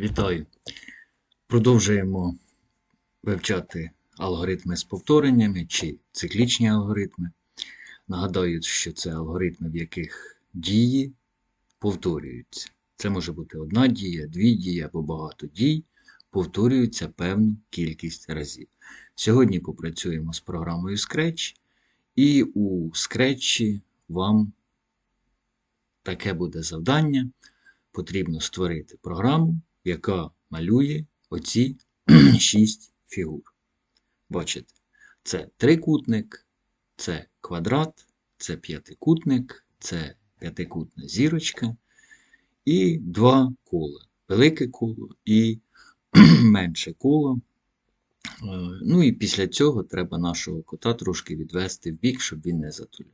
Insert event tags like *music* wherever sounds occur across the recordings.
Вітаю! Продовжуємо вивчати алгоритми з повтореннями чи циклічні алгоритми. Нагадаю, що це алгоритми, в яких дії повторюються. Це може бути одна дія, дві дії або багато дій, повторюються певну кількість разів. Сьогодні попрацюємо з програмою Scratch, і у Scratch вам таке буде завдання. Потрібно створити програму, яка малює оці *clears throat* шість фігур. Бачите, це трикутник, це квадрат, це п'ятикутник, це п'ятикутна зірочка і два кола. Велике коло і *clears throat* менше коло. Е, Ну і після цього треба нашого кота трошки відвести в бік, щоб він не затуляв.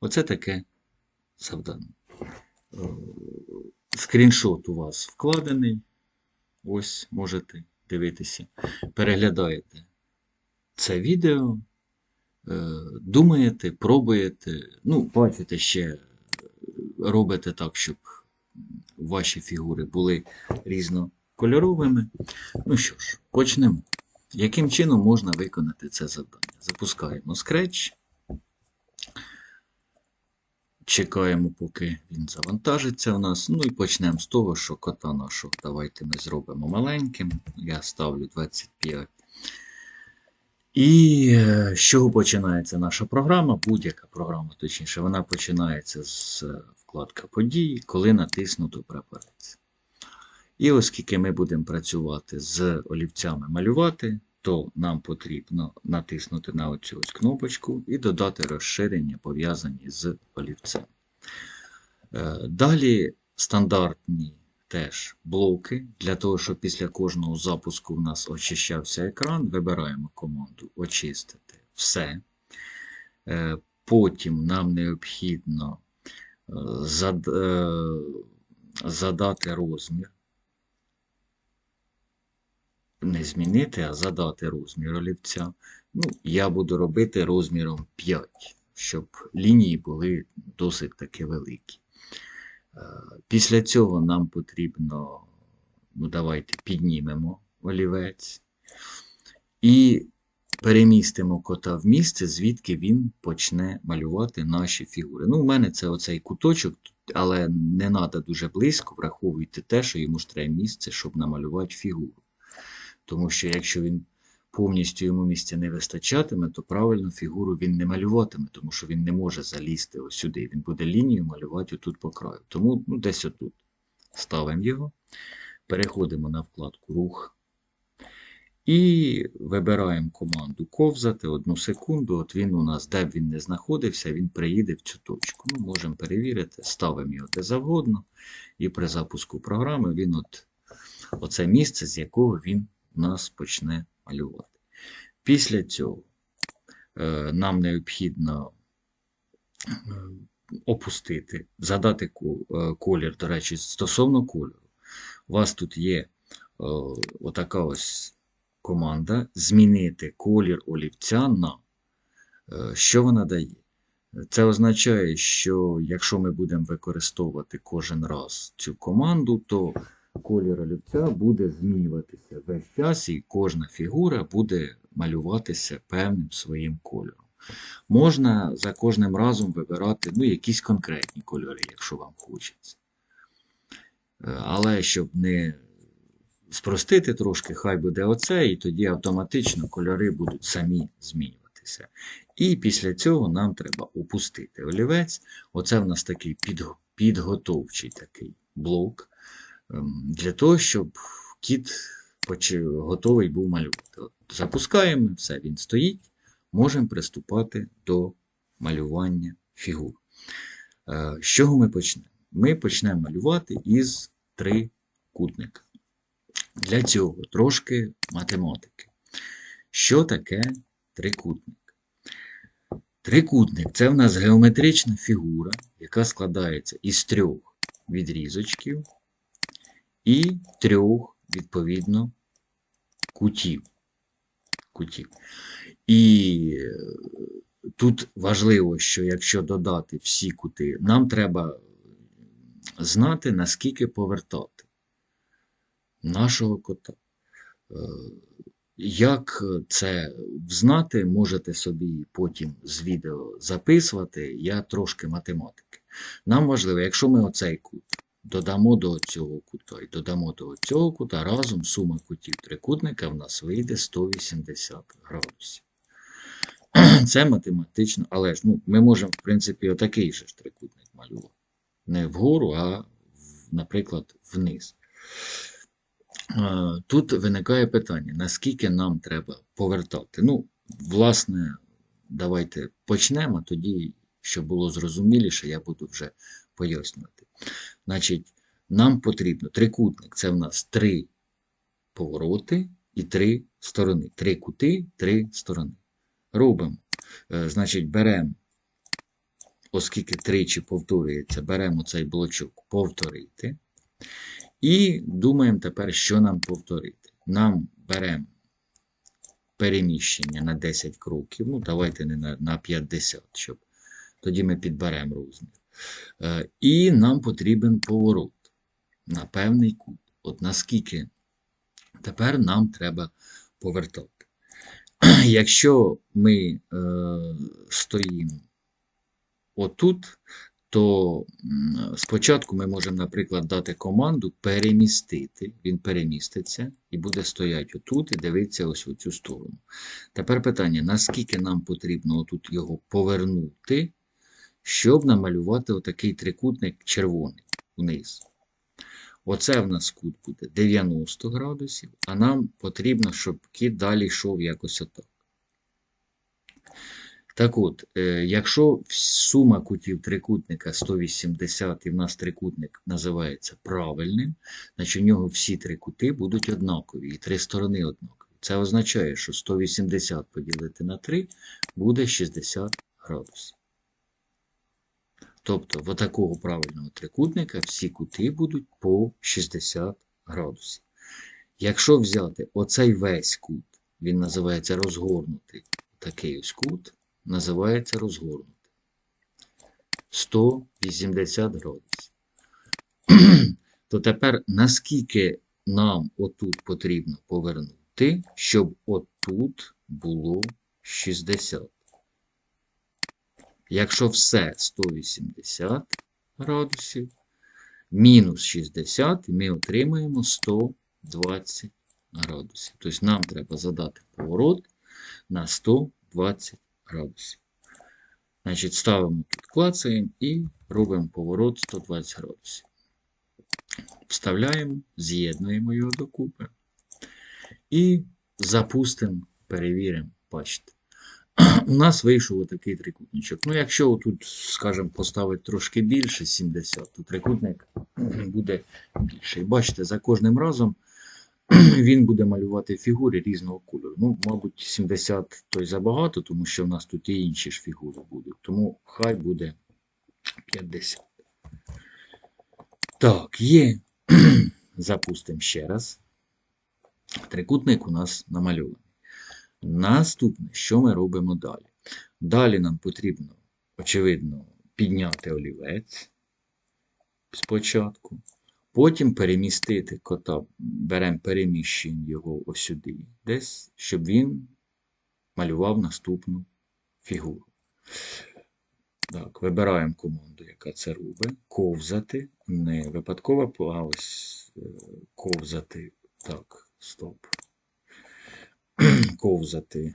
Оце таке завдання. Е, Скріншот у вас вкладений. Ось можете дивитися. Переглядаєте це відео, е, думаєте, пробуєте. Ну, бачите, ще робите так, щоб ваші фігури були різнокольоровими. Ну що ж, почнемо. Яким чином можна виконати це завдання? Запускаємо Scratch. Чекаємо, поки він завантажиться у нас. Ну і почнемо з того, що кота нашого давайте ми зробимо маленьким. Я ставлю 25. І е, з чого починається наша програма? Будь-яка програма, точніше, вона починається з е, вкладка події, коли натиснуто прапорець. І оскільки ми будемо працювати з олівцями малювати, то нам потрібно натиснути на оцю ось кнопочку і додати розширення, пов'язані з олівцем. Е, Далі стандартні теж блоки. Для того, щоб після кожного запуску у нас очищався екран, вибираємо команду Очистити все. Е, Потім нам необхідно е, зад- задати розмір не змінити, а задати розмір олівця. Ну, я буду робити розміром 5, щоб лінії були досить таки великі. Е, Після цього нам потрібно, ну давайте піднімемо олівець і перемістимо кота в місце, звідки він почне малювати наші фігури. Ну, у мене це оцей куточок, але не треба дуже близько, враховуйте те, що йому ж треба місце, щоб намалювати фігуру. Тому що якщо він повністю йому місця не вистачатиме, то правильно фігуру він не малюватиме, тому що він не може залізти ось сюди. Він буде лінію малювати отут по краю. Тому ну, десь отут. Ставимо його, переходимо на вкладку Рух і вибираємо команду ковзати одну секунду. От він у нас, де б він не знаходився, він приїде в цю точку. Ну, Можемо перевірити, ставимо його де завгодно, і при запуску програми він от оце місце, з якого він нас почне малювати. Після цього е, нам необхідно е, опустити, задати е, колір, до речі, стосовно кольору. У вас тут є отака ось команда змінити колір олівця на що вона дає. Це означає, що якщо ми будемо використовувати кожен раз цю команду, то колір олівця буде змінюватися весь час, і кожна фігура буде малюватися певним своїм кольором. Можна за кожним разом вибирати ну, якісь конкретні кольори, якщо вам хочеться. Е, Але щоб не спростити трошки, хай буде оце, і тоді автоматично кольори будуть самі змінюватися. І після цього нам треба опустити олівець. Оце в нас такий підг- підготовчий такий блок для того, щоб кіт готовий був малювати. От запускаємо, все, він стоїть, можемо приступати до малювання фігур. Е, З чого ми почнемо? Ми почнемо малювати із трикутника. Для цього трошки математики. Що таке трикутник? Трикутник це в нас геометрична фігура, яка складається із трьох відрізочків і трьох, відповідно, кутів. кутів. І е, тут важливо, що якщо додати всі кути, нам треба знати, наскільки повертати. нашого кота. Е, Як це знати, можете собі потім з відео записувати. Я трошки математики. Нам важливо, якщо ми оцей кут додамо до цього кута і додамо до цього кута, разом сума кутів трикутника в нас вийде 180 градусів. *clears throat* Це математично, але ж ну, ми можемо, в принципі, отакий же ж трикутник малювати. Не вгору, а, наприклад, вниз. Тут виникає питання, наскільки нам треба повертати. Ну, власне, давайте почнемо, тоді, щоб було зрозуміліше, я буду вже пояснювати. Значить, нам потрібно трикутник це в нас три повороти і три сторони. Три кути, три сторони. Робимо. Е, Значить, беремо, оскільки тричі повторюється, беремо цей блочок повторити. І думаємо тепер, що нам повторити. Нам беремо переміщення на 10 кроків. Ну, давайте не на, на 50, щоб тоді ми підберемо розмір. Е, І нам потрібен поворот на певний кут. От наскільки тепер нам треба повертати. *clears throat* Якщо ми е, стоїмо отут, то спочатку ми можемо, наприклад, дати команду перемістити. Він переміститься і буде стояти отут і дивитися ось в цю сторону. Тепер питання: наскільки нам потрібно отут його повернути, щоб намалювати отакий трикутник червоний вниз. Оце в нас кут буде 90 градусів, а нам потрібно, щоб кіт далі йшов якось отак. Так от, е, якщо сума кутів трикутника 180 і в нас трикутник називається правильним, значить у нього всі три кути будуть однакові і три сторони однакові. Це означає, що 180 поділити на 3 буде 60 градусів. Тобто, в такого правильного трикутника всі кути будуть по 60 градусів. Якщо взяти оцей весь кут, він називається розгорнутий, такий ось кут, називається розгорнутий. 180 градусів. *clears throat* То тепер наскільки нам отут потрібно повернути, щоб отут було 60. Якщо все 180 градусів, мінус 60, ми отримаємо 120 градусів. Тобто нам треба задати поворот на 120 градусів. Значить, ставимо тут клацаємо і робимо поворот 120 градусів. Вставляємо, з'єднуємо його докупи. І запустимо, перевіримо, бачите. У нас вийшов отакий трикутничок. Ну, якщо тут, скажімо, поставити трошки більше 70, то трикутник буде більший. Бачите, за кожним разом *clears throat* він буде малювати фігури різного кольору. Ну, мабуть, 70 то й забагато, тому що в нас тут і інші ж фігури будуть. Тому хай буде 50. Так, є. *clears throat* Запустимо ще раз. Трикутник у нас намальований. Наступне, що ми робимо далі? Далі нам потрібно, очевидно, підняти олівець спочатку. Потім перемістити кота, беремо переміщення його ось сюди, десь, щоб він малював наступну фігуру. Так, вибираємо команду, яка це робить. Ковзати. Не випадково, а ось е, ковзати. Так, стоп. Ковзати.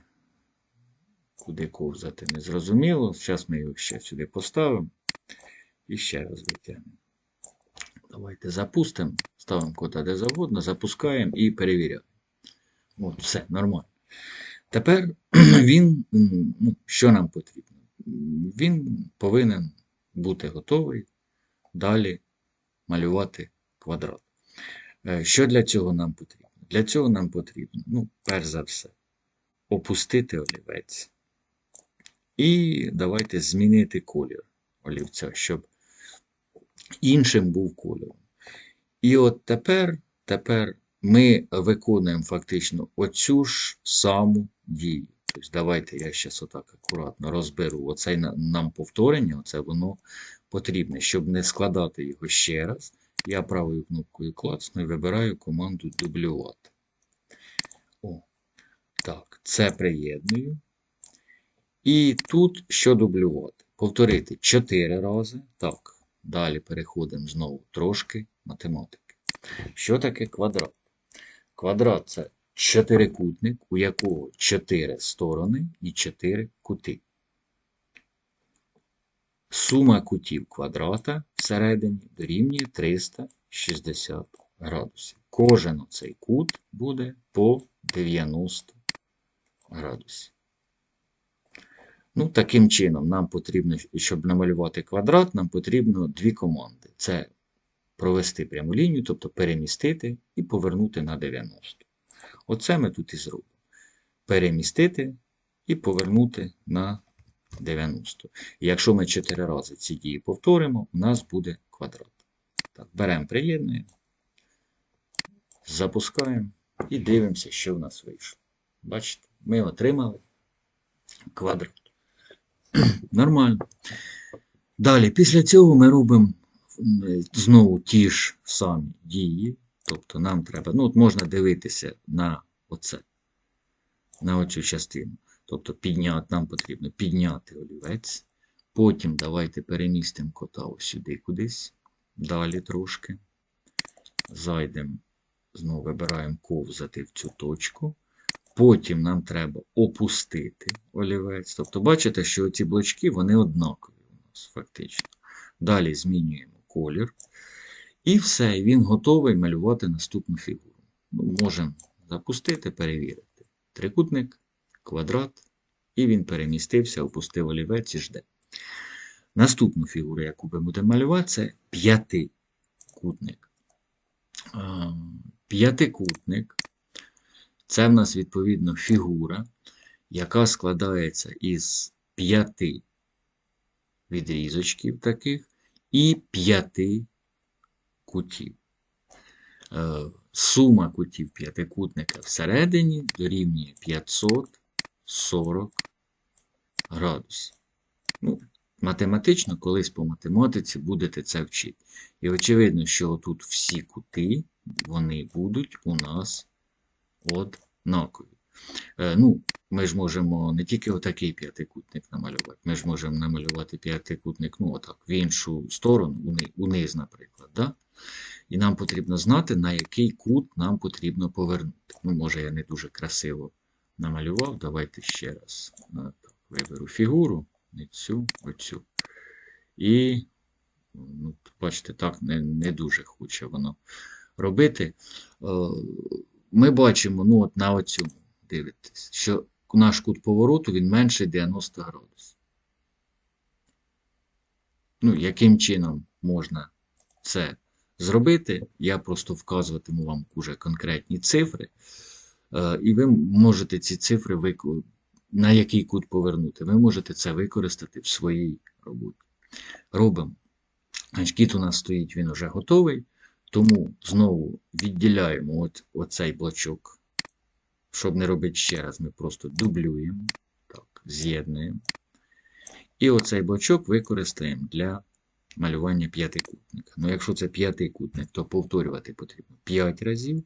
Куди ковзати, не зрозуміло. Зараз ми його ще сюди поставимо. І ще раз витягнемо. Давайте запустимо, ставимо кота де завгодно, запускаємо і перевіряємо. От, все, нормально. Тепер *clears throat* він, ну, що нам потрібно? Він повинен бути готовий далі малювати квадрат. Е, Що для цього нам потрібно? Для цього нам потрібно, ну, перш за все, опустити олівець. І давайте змінити колір олівця, щоб іншим був кольором. І от тепер, тепер ми виконуємо фактично оцю ж саму дію. Тобто давайте я зараз отак акуратно розберу. Оце нам повторення, оце воно потрібне, щоб не складати його ще раз. Я правою кнопкою клацну і вибираю команду дублювати. Так, це приєдную. І тут що дублювати? Повторити 4 рази. Так, далі переходимо знову трошки математики. Що таке квадрат? Квадрат це чотирикутник, у якого 4 сторони і 4 кути. Сума кутів квадрата всередині дорівнює 360 градусів. Кожен цей кут буде по 90 градусів. Ну, таким чином, нам потрібно, щоб намалювати квадрат, нам потрібно дві команди. Це провести пряму лінію, тобто перемістити і повернути на 90. Оце ми тут і зробимо. Перемістити і повернути на 90. І якщо ми 4 рази ці дії повторимо, у нас буде квадрат. Так, Беремо приєднуємо, запускаємо і дивимося, що в нас вийшло. Бачите, ми отримали квадрат. *clears throat* Нормально. Далі, після цього ми робимо знову ті ж самі дії. Тобто нам треба, ну от можна дивитися на оце, на оцю частину. Тобто підняти, нам потрібно підняти олівець. Потім давайте перемістимо кота ось сюди кудись. Далі трошки. Зайдемо, знову вибираємо ковзати в цю точку. Потім нам треба опустити олівець. Тобто, бачите, що ці блочки вони однакові у нас фактично. Далі змінюємо колір. І все, він готовий малювати наступну фігуру. Ну, Можемо запустити, перевірити. Трикутник, квадрат, і він перемістився, опустив олівець і жде. Наступну фігуру, яку ми будемо малювати, це п'ятикутник. П'ятикутник це в нас відповідно фігура, яка складається із п'яти відрізочків таких і п'яти кутів. Е, Сума кутів п'ятикутника всередині дорівнює 540 градусів. Ну, математично, колись по математиці будете це вчити. І очевидно, що тут всі кути, вони будуть у нас однакові. Е, ну, ми ж можемо не тільки отакий п'ятикутник намалювати, ми ж можемо намалювати п'ятикутник, ну, отак, в іншу сторону, униз, наприклад. Да? І нам потрібно знати, на який кут нам потрібно повернути. Ну, може, я не дуже красиво намалював. Давайте ще раз е, так, виберу фігуру, не цю, оцю. І, ну, бачите, так не, не дуже хоче воно робити. Ми бачимо, ну, от на оцьому дивитесь, що наш кут повороту він менше 90 градусів. Ну, яким чином можна це зробити? Я просто вказуватиму вам уже конкретні цифри, е, і ви можете ці цифри вико- на який кут повернути. Ви можете це використати в своїй роботі. Робимо. Кіт у нас стоїть, він вже готовий. Тому знову відділяємо от, оцей блочок. Щоб не робити ще раз, ми просто дублюємо, так, з'єднуємо. І оцей блочок використаємо для малювання п'ятикутника. Ну, якщо це п'ятикутник, то повторювати потрібно 5 разів.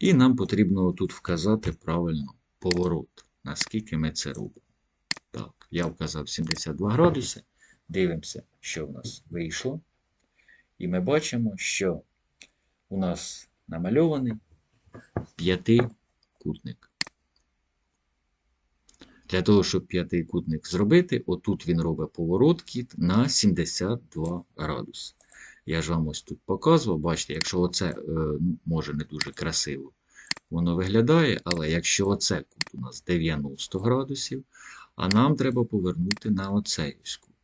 І нам потрібно тут вказати правильно поворот, наскільки ми це робимо. Так, я вказав 72 градуси. Дивимося, що в нас вийшло. І ми бачимо, що у нас намальований п'ятикутник. Для того, щоб п'ятикутник зробити, отут він робить поворот кіт на 72 градуси. Я ж вам ось тут показував, бачите, якщо оце е, ну, може не дуже красиво воно виглядає, але якщо оце кут у нас 90 градусів, а нам треба повернути на оцей кут,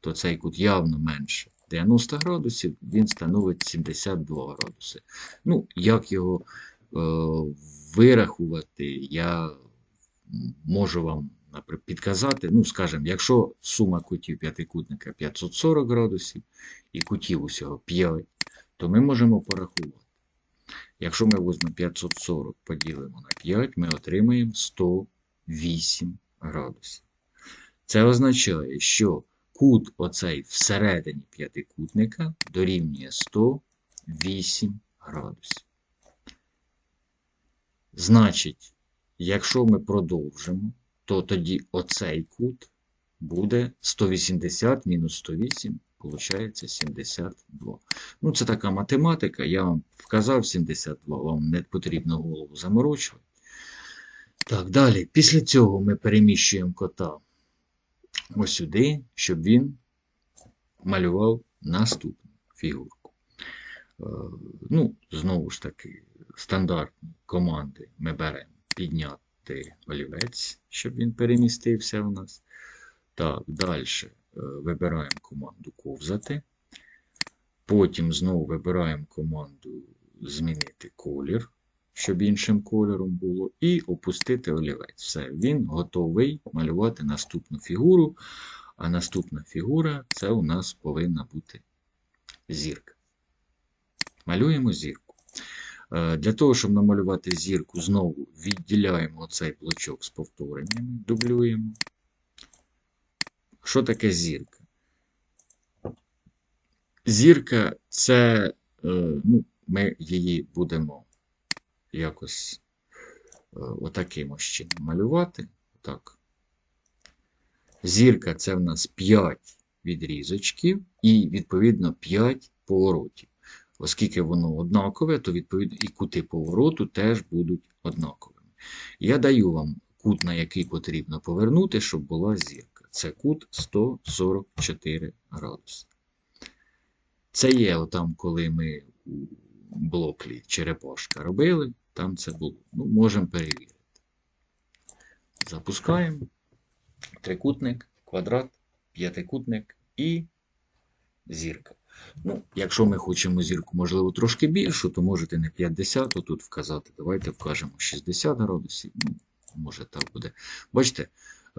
то цей кут явно менше 90 градусів, він становить 72 градуси. Ну, як його е, вирахувати, я можу вам підказати. Ну, скажімо, якщо сума кутів п'ятикутника 540 градусів і кутів усього 5, то ми можемо порахувати. Якщо ми візьмемо 540 поділимо на 5, ми отримаємо 108 градусів. Це означає, що кут оцей всередині п'ятикутника дорівнює 8 градусів. Значить, якщо ми продовжимо, то тоді оцей кут буде 180 мінус 108, виходить 72. Ну, це така математика, я вам вказав 72, вам не потрібно голову заморочувати. Так, далі. Після цього ми переміщуємо кота ось сюди, щоб він малював наступну фігурку. Е, Ну, знову ж таки, стандартні команди ми беремо підняти олівець, щоб він перемістився у нас. Так, далі вибираємо команду ковзати. Потім знову вибираємо команду змінити колір, щоб іншим кольором було, і опустити олівець. Все, він готовий малювати наступну фігуру. А наступна фігура це у нас повинна бути зірка. Малюємо зірку. Е, Для того, щоб намалювати зірку, знову відділяємо цей блочок з повтореннями, дублюємо. Що таке зірка? Зірка це, е, ну, ми її будемо якось е, отаким чином малювати. Так. Зірка це в нас 5 відрізочків і, відповідно, 5 поворотів. Оскільки воно однакове, то відповідно і кути повороту теж будуть однаковими. Я даю вам кут, на який потрібно повернути, щоб була зірка. Це кут 144 градуси. Це є отам, коли ми у блоклі черепашка робили, там це було. Ну, можемо перевірити. Запускаємо. Трикутник, квадрат, п'ятикутник і зірка. Ну, якщо ми хочемо зірку, можливо, трошки більшу, то можете не 50, а тут вказати. Давайте вкажемо 60 градусів. Ну, може так буде. Бачите,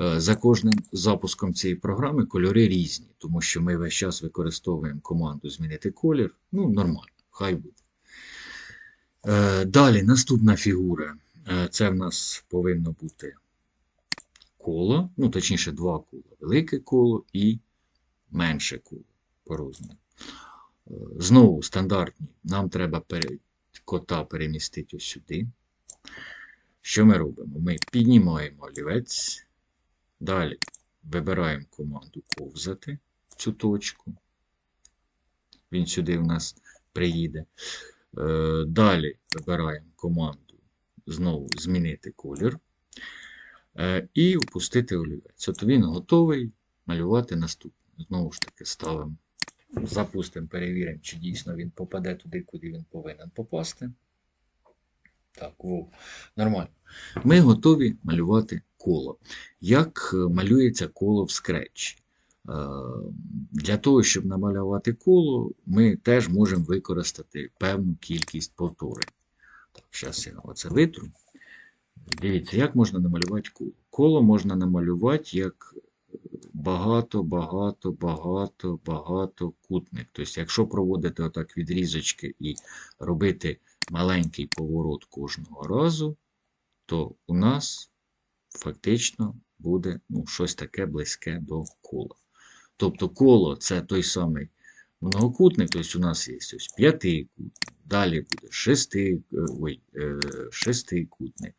е, за кожним запуском цієї програми кольори різні, тому що ми весь час використовуємо команду змінити колір. Ну, нормально, хай буде. Е, Далі наступна фігура. Е, Це в нас повинно бути коло, ну, точніше, два кола. Велике коло і менше коло по розміру. Е, Знову стандартні. Нам треба кота перемістити ось сюди. Що ми робимо? Ми піднімаємо олівець. Далі вибираємо команду ковзати в цю точку. Він сюди у нас приїде. Е, Далі вибираємо команду знову змінити колір. Е, І опустити олівець. От він готовий малювати наступне. Знову ж таки, ставимо, запустимо, перевіримо, чи дійсно він попаде туди, куди він повинен попасти. Так, во, нормально. Ми готові малювати коло. Як е, малюється коло в скретчі? Е, Для того, щоб намалювати коло, ми теж можемо використати певну кількість повторень. Зараз я оце витру. Дивіться, як можна намалювати коло. Коло можна намалювати як багато, багато, багато, багато кутник. Тобто, якщо проводити отак відрізочки і робити маленький поворот кожного разу, то у нас фактично буде ну, щось таке близьке до кола. Тобто коло це той самий многокутник, тобто у нас є ось п'ятикутник, далі буде шести, е, ой, е, шестикутник.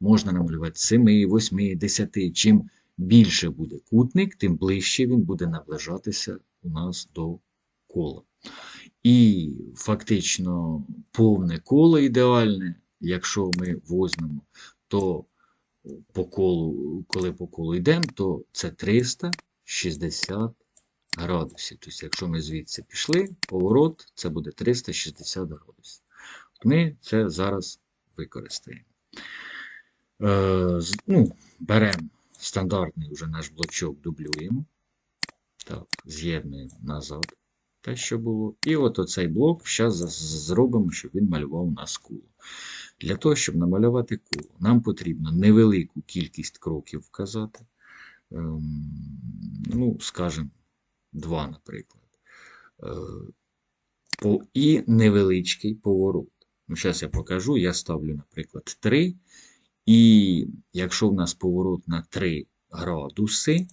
Можна намалювати 7, 8, 10. Чим більше буде кутник, тим ближче він буде наближатися у нас до кола. І фактично повне коло ідеальне, якщо ми возьмемо, то по колу, коли по колу йдемо, то це 360 градусів. Тобто, якщо ми звідси пішли, поворот це буде 360 градусів. Ми це зараз використаємо. Е, ну, беремо стандартний вже наш блочок, дублюємо. Так, з'єднуємо назад те, що було. І от оцей блок зараз зробимо, щоб він малював у нас коло. Для того, щоб намалювати коло, нам потрібно невелику кількість кроків вказати. Ем, ну, скажімо, два, наприклад. Е, і невеличкий поворот. Ну, зараз я покажу. Я ставлю, наприклад, 3. І якщо в нас поворот на 3 градуси,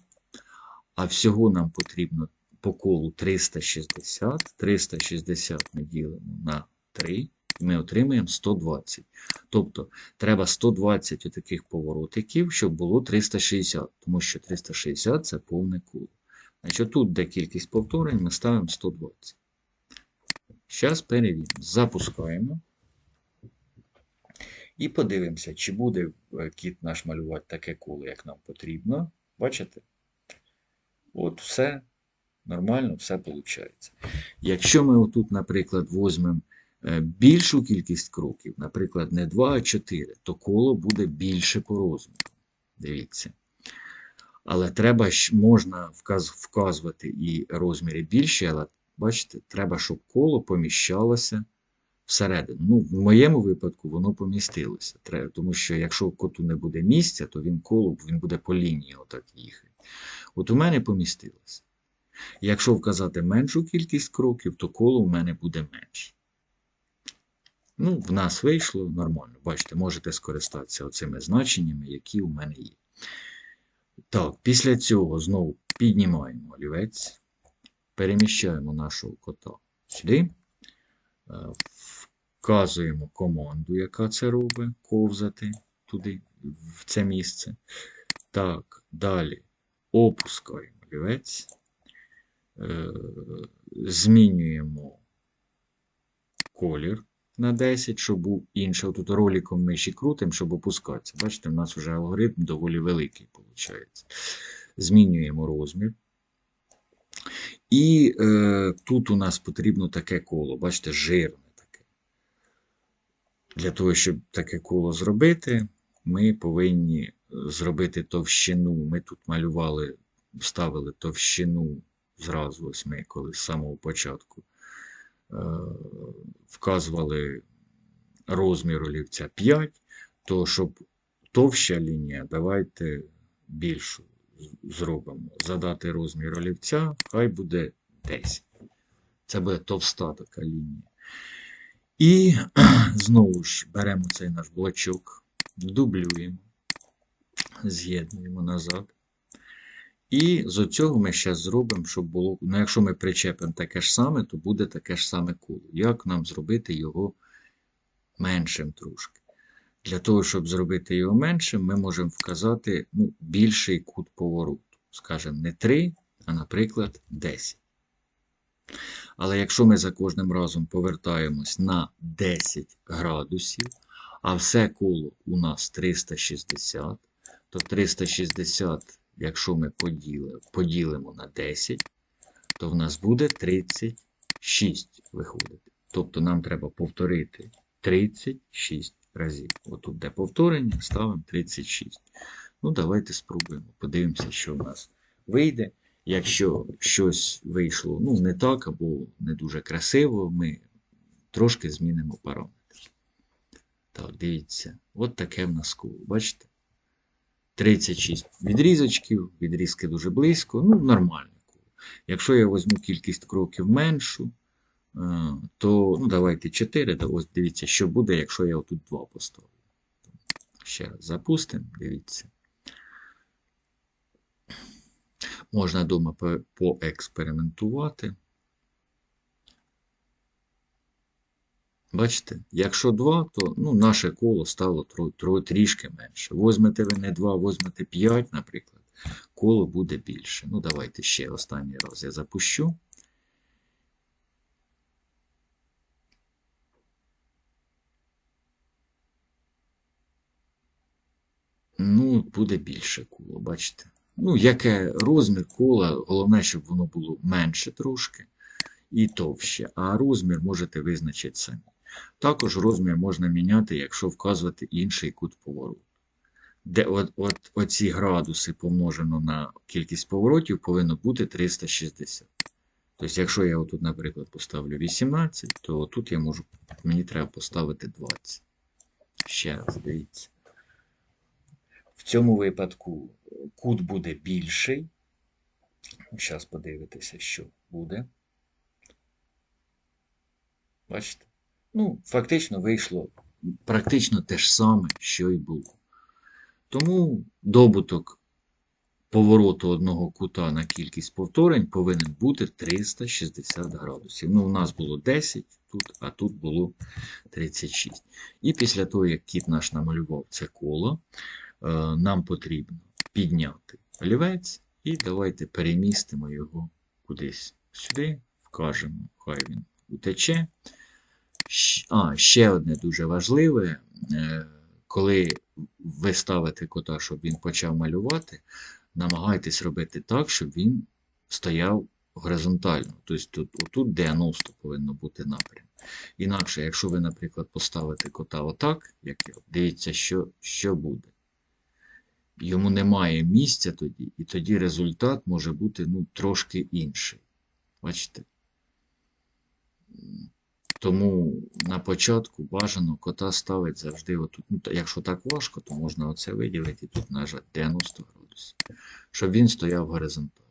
а всього нам потрібно по колу 360. 360 ми ділимо на 3, і ми отримаємо 120. Тобто треба 120 отаких поворотиків, щоб було 360, тому що 360 це повне коло. Значить, тут, де кількість повторень, ми ставимо 120. Зараз перевіримо. Запускаємо. І подивимося, чи буде е, кіт наш малювати таке коло, як нам потрібно. Бачите? От все нормально, все виходить. Якщо ми отут, наприклад, візьмемо більшу кількість кроків, наприклад, не 2, а 4, то коло буде більше по розміру. Дивіться. Але треба можна вказ, вказувати і розміри більші, але бачите, треба, щоб коло поміщалося всередину. Ну, в моєму випадку воно помістилося. Треба, тому що якщо коту не буде місця, то він коло він буде по лінії отак їхати. От у мене помістилося. Якщо вказати меншу кількість кроків, то коло у мене буде менше. Ну, в нас вийшло нормально. Бачите, можете скористатися оцими значеннями, які у мене є. Так, після цього знову піднімаємо олівець, переміщаємо нашого кота сюди, е, вказуємо команду, яка це робить, ковзати туди, в це місце. Так, далі опускаємо олівець, е, змінюємо колір на 10, щоб був інший. Тут роликом миші крутимо, щоб опускатися. Бачите, у нас вже алгоритм доволі великий виходить. Змінюємо розмір. І е, тут у нас потрібно таке коло, бачите, жирне таке. Для того, щоб таке коло зробити, ми повинні зробити товщину. Ми тут малювали, ставили товщину зразу, ось ми коли з самого початку вказували розмір олівця 5, то щоб товща лінія, давайте більшу зробимо. Задати розмір олівця, хай буде 10. Це буде товста така лінія. І *clears throat* знову ж беремо цей наш блочок, дублюємо, з'єднуємо назад. І з цього ми ще зробимо, щоб було. Ну, якщо ми причепимо таке ж саме, то буде таке ж саме коло. Як нам зробити його меншим трошки? Для того, щоб зробити його меншим, ми можемо вказати ну, більший кут повороту. Скажімо, не 3, а, наприклад, 10. Але якщо ми за кожним разом повертаємось на 10 градусів, а все коло у нас 360, то 360, якщо ми поділимо, поділимо на 10, то в нас буде 36 виходити. Тобто нам треба повторити 36 разів. Отут де повторення, ставимо 36. Ну, давайте спробуємо. Подивимося, що в нас вийде. Якщо щось вийшло ну, не так або не дуже красиво, ми трошки змінимо параметр. Так, дивіться, от таке в нас коло. Бачите? 36 відрізочків, відрізки дуже близько, ну, нормальне коло. Якщо я візьму кількість кроків меншу, е, то ну, давайте 4. То ось дивіться, що буде, якщо я отут 2 поставлю. Ще раз запустимо, дивіться. Можна вдома по- поекспериментувати. Бачите, якщо 2, то ну, наше коло стало тро, тро, трішки менше. Возьмете ви не 2, возьмете 5, наприклад, коло буде більше. Ну, давайте ще останній раз я запущу. Ну, буде більше коло, бачите. Ну, яке розмір кола, головне, щоб воно було менше трошки і товще, а розмір можете визначити самі. Також розмір можна міняти, якщо вказувати інший кут повороту. Де от, от, оці градуси помножено на кількість поворотів повинно бути 360. Тобто, якщо я отут, наприклад, поставлю 18, то тут я можу, мені треба поставити 20. Ще раз, дивіться. В цьому випадку кут буде більший. Зараз подивитися, що буде. Бачите? Ну, фактично вийшло практично те ж саме, що і було. Тому добуток повороту одного кута на кількість повторень повинен бути 360 градусів. Ну, у нас було 10 тут, а тут було 36. І після того, як кіт наш намалював це коло, е, нам потрібно підняти олівець і давайте перемістимо його кудись сюди, вкажемо, хай він утече. А, ще одне дуже важливе, е, коли ви ставите кота, щоб він почав малювати, намагайтесь робити так, щоб він стояв горизонтально. Тобто тут, отут 90 повинно бути напрям. Інакше, якщо ви, наприклад, поставите кота отак, як дивіться, що, що буде. Йому немає місця тоді, і тоді результат може бути ну, трошки інший. Бачите? Тому на початку бажано кота ставити завжди отут. Ну, якщо так важко, то можна оце виділити і тут нажати 90 градусів, щоб він стояв горизонтально.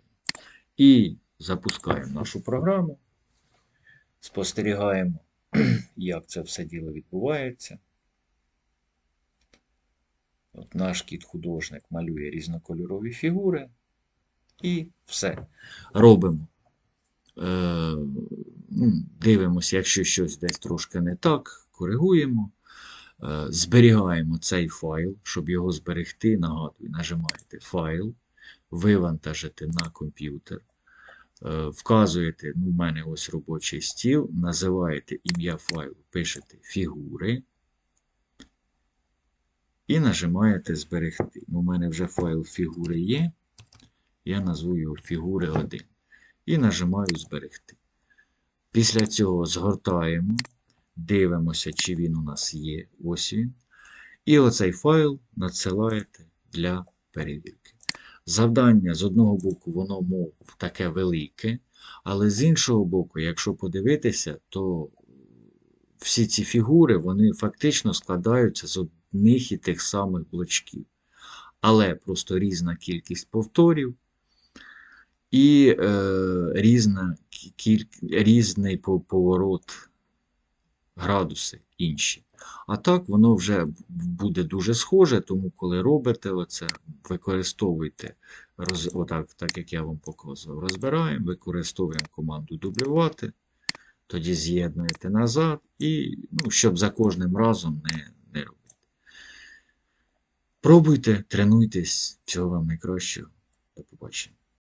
І запускаємо нашу програму, спостерігаємо, *clears throat* як це все діло відбувається. От наш кіт-художник малює різнокольорові фігури. І все. Робимо. Е, дивимося, якщо щось десь трошки не так, коригуємо. Е, зберігаємо цей файл, щоб його зберегти. Нагадую, нажимаєте файл, вивантажите на комп'ютер. Е, Вказуєте, ну, у мене ось робочий стіл, називаєте ім'я файлу, пишете фігури і нажимаєте зберегти. Ну, У мене вже файл фігури є. Я назву його фігури 1. І нажимаю зберегти. Після цього згортаємо, дивимося, чи він у нас є. Ось він. І оцей файл надсилаєте для перевірки. Завдання з одного боку, воно мов таке велике, але з іншого боку, якщо подивитися, то всі ці фігури вони фактично складаються з одних і тих самих блочків. Але просто різна кількість повторів і е, різна кіль... різний поворот градуси інші. А так воно вже буде дуже схоже, тому коли робите оце, використовуйте роз... отак, так як я вам показував, розбираємо, використовуємо команду дублювати, тоді з'єднуєте назад, і ну, щоб за кожним разом не, не робити. Пробуйте, тренуйтесь, всього вам найкращого. До побачення.